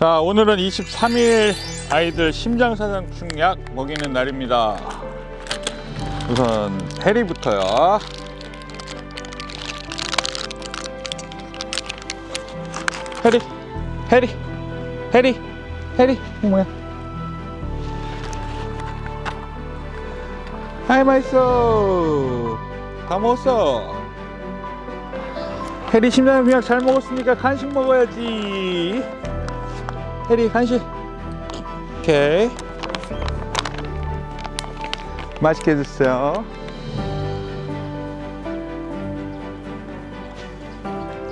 자 오늘은 23일 아이들 심장사상충약 먹이는 날입니다. 우선 해리부터요. 해리 해리 해리 해리 뭐야? 아이 맛있어. 다 먹었어. 해리 심장병약 잘 먹었으니까 간식 먹어야지 해리 간식. 오케이. 맛있게 드세요.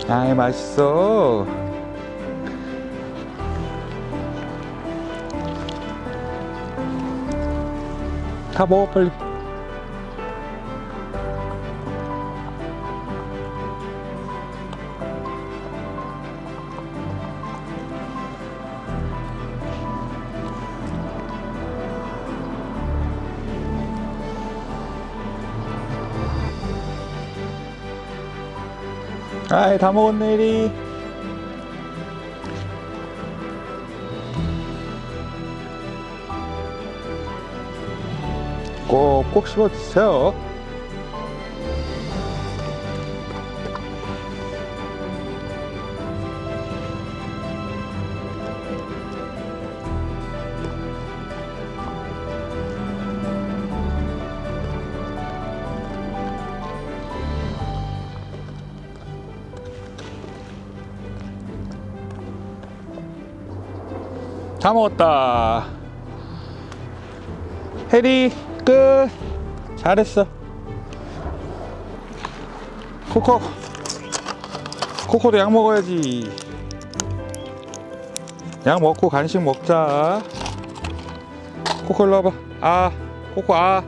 아이 맛있어. 다 먹어 빨리 아이 다 먹었네 이리. 꼭꼭 씹어 드세요 다 먹었다. 해리 끝. 잘했어. 코코. 코코도 약 먹어야지. 약 먹고 간식 먹자. 코코 일로 와봐. 아 코코 아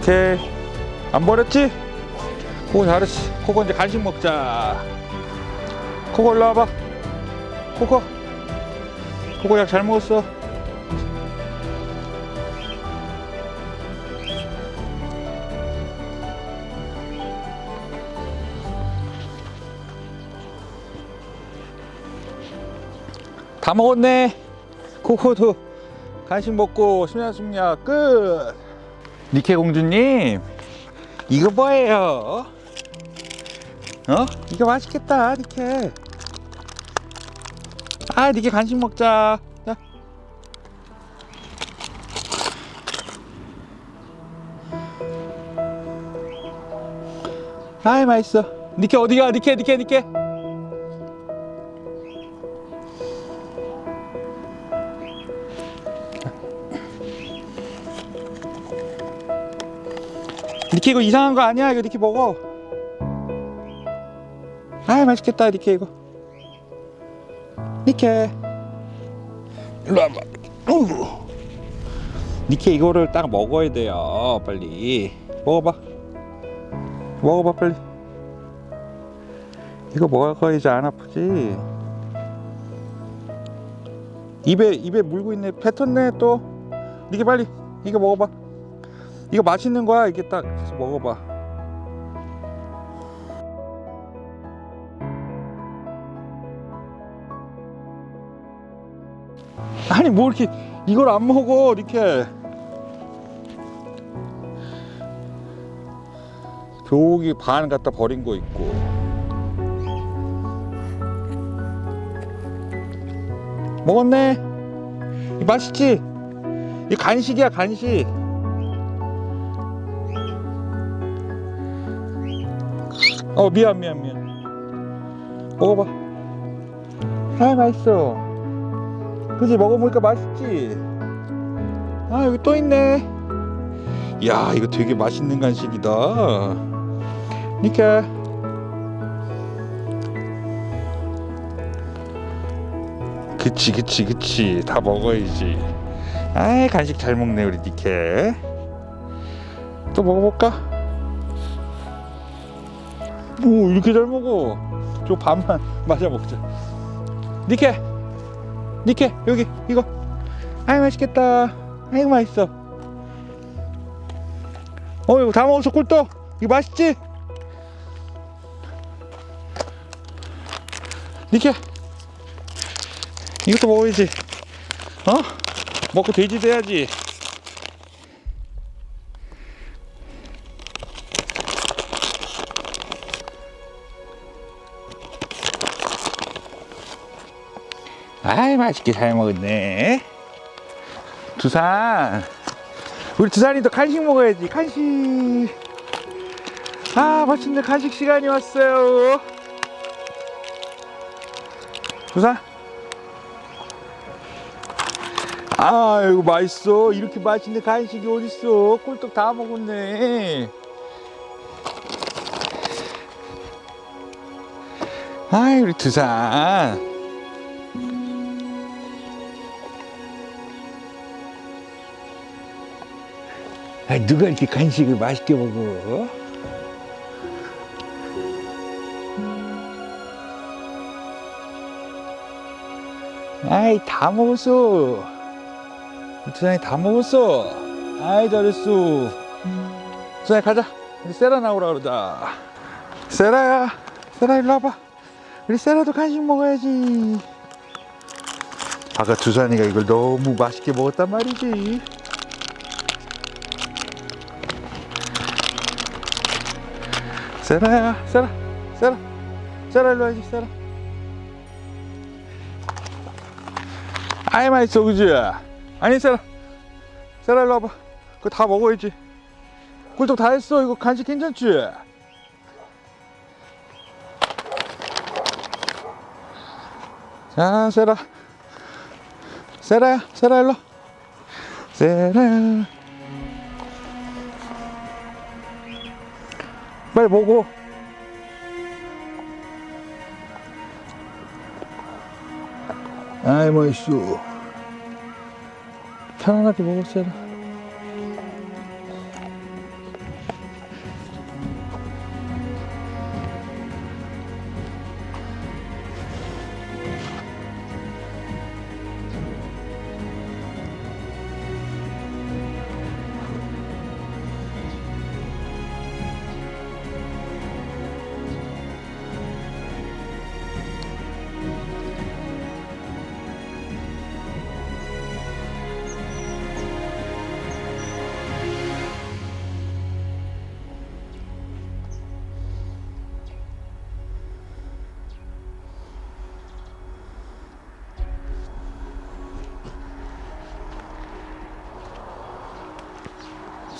오케이. 안 버렸지? 코코 잘했어. 코코 이제 간식 먹자. 코코 일로 와봐. 코코. 코코 약 잘 먹었어. 다 먹었네. 코코도 간식 먹고 심야숙약 끝 니케 공주님 이거 뭐예요? 어? 이거 맛있겠다 니케 아 니케 간식 먹자 자. 아이 맛있어 니케 어디가 니케 니케 니케 니케 이거 이상한 거 아니야? 이거 니케 먹어. 아이 맛있겠다. 니케 이거. 니케 일로 와봐. 니케 이거를 딱 먹어야 돼요. 빨리. 먹어봐. 먹어봐 빨리. 이거 먹어야지 안 아프지? 입에 입에 물고 있네. 뱉었네 또. 니케 빨리. 이거 먹어봐 이거 맛있는 거야? 이게 딱 먹어봐. 아니 뭐 이렇게 이걸 안 먹어 이렇게. 교기 반 갖다 버린 거 있고. 먹었네? 이 맛있지? 이 간식이야 간식 어 미안 미안 미안. 먹어봐. 아 맛있어. 그지? 먹어보니까 맛있지? 아 여기 또 있네. 야 이거 되게 맛있는 간식이다. 니케. 그치 그치 그치. 다 먹어야지. 아이 간식 잘 먹네 우리 니케. 또 먹어볼까? 오 이렇게 잘 먹어. 저 반만 맞아 먹자. 니케 니케 여기 이거. 아이 맛있겠다. 아이고 맛있어. 어 이거 다 먹었어 꿀떡. 이거 맛있지? 니케 이것도 먹어야지. 어? 먹고 돼지 돼야지 맛있게 잘 먹었네. 두산. 우리 두산이도 간식 먹어야지 간식. 아 맛있는 간식 시간이 왔어요. 두산? 아이고 맛있어. 이렇게 맛있는 간식이 어딨어. 꿀떡 다 먹었네. 아이 우리 두산 아 누가 이렇게 간식을 맛있게 먹어? 아이 다 먹었어. 두산이 다 먹었어. 아이 잘했어. 두산이 가자. 우리 세라 나오라 그러자. 세라야 세라 일로 와봐. 우리 세라도 간식 먹어야지. 아까 두산이가 이걸 너무 맛있게 먹었단 말이지 세라야 세라 세라. 세라 일로 와야지 세라. 아이 맛있어 그지? 아니 세라. 세라 일로 와봐. 그거 다 먹어야지. 꿀떡 다 했어. 이거 간식 괜찮지? 자 세라. 세라야 세라 일로 세라 빨리 먹어. 아이 맛있어. 편안하게 먹었어요.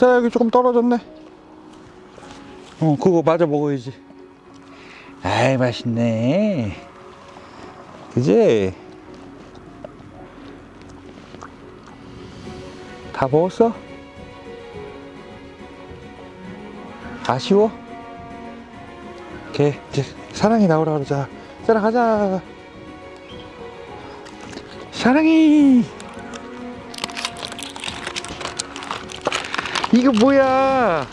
자 여기 조금 떨어졌네. 어 그거 맞아 먹어야지. 아이 맛있네. 그지? 다 먹었어? 아쉬워? 이제 사랑이 나오라 그러자. 사랑 가자. 사랑이. 이거 뭐야?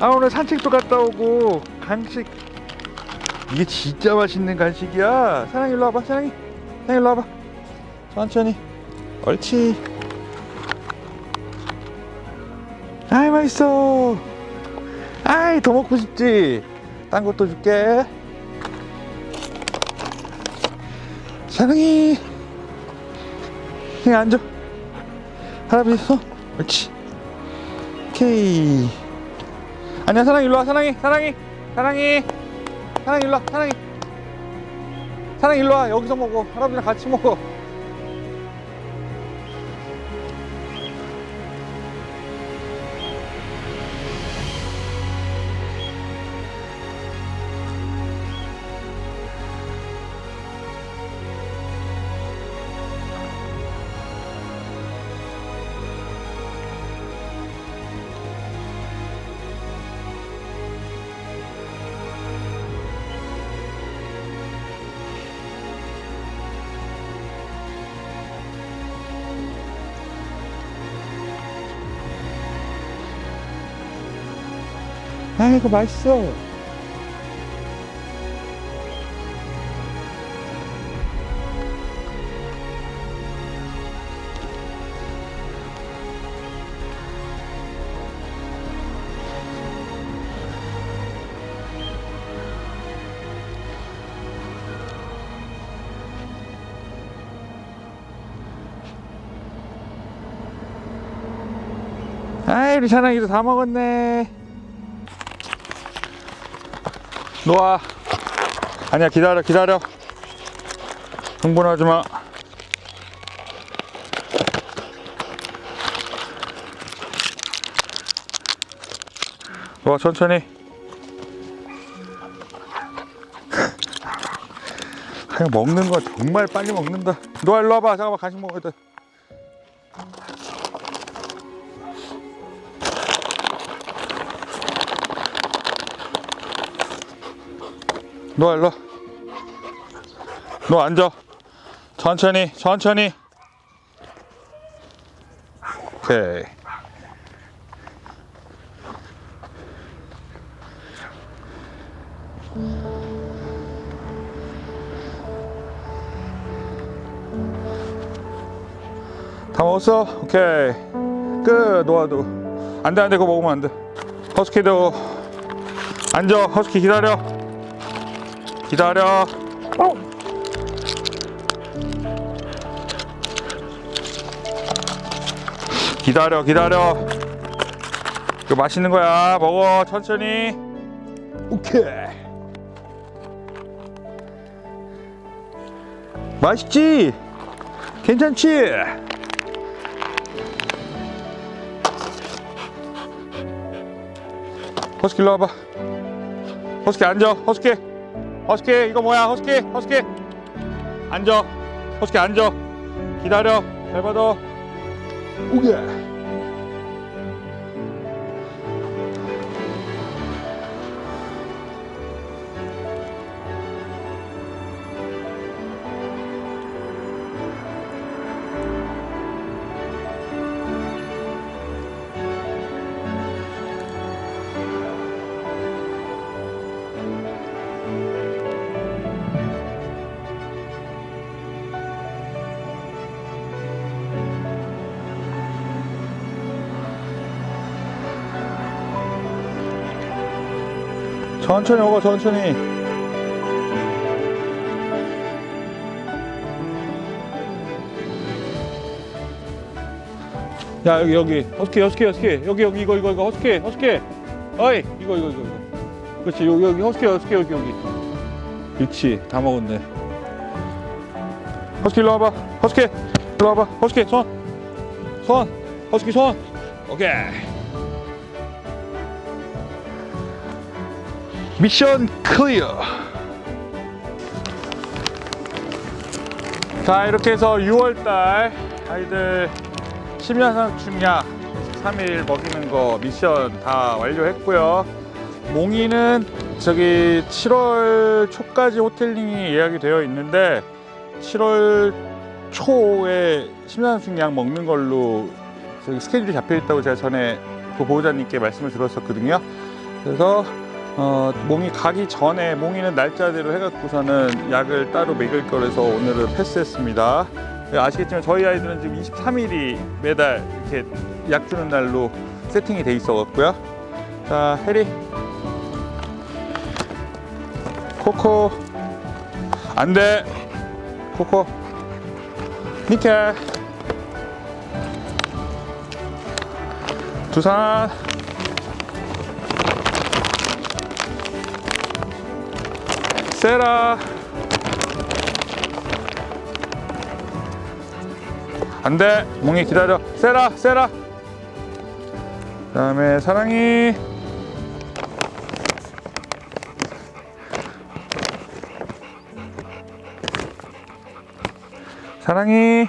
아 오늘 산책도 갔다 오고 간식 이게 진짜 맛있는 간식이야. 사랑이 일로 와봐. 사랑이, 사랑이 일로 와봐. 천천히. 옳지. 아이 맛있어. 아이 더 먹고 싶지. 딴 것도 줄게. 사랑이. 그냥 앉아. 할아버지 손. 옳지. 오케이. 아니야 사랑이 일로 와 사랑이 사랑이 사랑이. 사랑이 일로 와 사랑이. 사랑이 일로 와 여기서 먹어. 할아버지랑 같이 먹어 아이고 맛있어 그 아이 우리 사랑이도 다 먹었네. 놓아. 아니야 기다려 기다려. 흥분하지 마. 놓아 천천히. 먹는 거 정말 빨리 먹는다. 놓아 일로 와봐. 잠깐만 간식 먹어야 돼 놓아 일로 와. 너 앉아. 천천히 천천히. 오케이. 다 먹었어? 오케이. 끝. 놓아도 안돼 안돼. 그거 먹으면 안돼. 허스키도 앉아. 허스키 기다려 기다려. 기다려 기다려. 이거 맛있는 거야. 먹어 천천히. 오케이. 맛있지? 괜찮지? 허스키 일로 와봐. 허스키 앉아. 허스키 허스키 이거 뭐야? 허스키 허스키. 앉아. 허스키 앉아. 기다려. 잘 받아. 오게 천천히 먹어 천천히. 야 여기 여기. 허스키 허스키 허스키. 여기 여기 이거 이거 이거. 허스키 허스키. 어이 이거 이거 이거 이거. 그렇지. 여기 여기. 허스키 허스키 여기 여기. 그렇지. 다 먹었네. 허스키 일로 와봐. 허스키 일로 와봐. 허스키 손손. 허스키 손. 오케이 미션 클리어. 자 이렇게 해서 6월달 아이들 심야상 중약 3일 먹이는 거 미션 다 완료했고요. 몽이는 저기 7월 초까지 호텔링이 예약이 되어 있는데 7월 초에 심야상 약 먹는 걸로 저기 스케줄이 잡혀 있다고 제가 전에 그 보호자님께 말씀을 들었었거든요. 그래서 어, 몽이 가기 전에 몽이는 날짜대로 해갖고서는 약을 따로 먹일 거라서 오늘은 패스했습니다. 네, 아시겠지만 저희 아이들은 지금 23일이 매달 이렇게 약 주는 날로 세팅이 돼 있어갖고요. 자, 해리, 코코, 안 돼, 코코, 니켈, 두산. 세라. 안돼. 몽이 기다려. 세라 세라. 그 다음에 사랑이. 사랑이.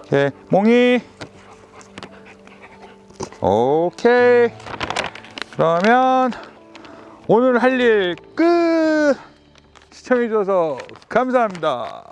오케이 몽이. 오케이. 그러면 오늘 할 일 끝! 시청해주셔서 감사합니다.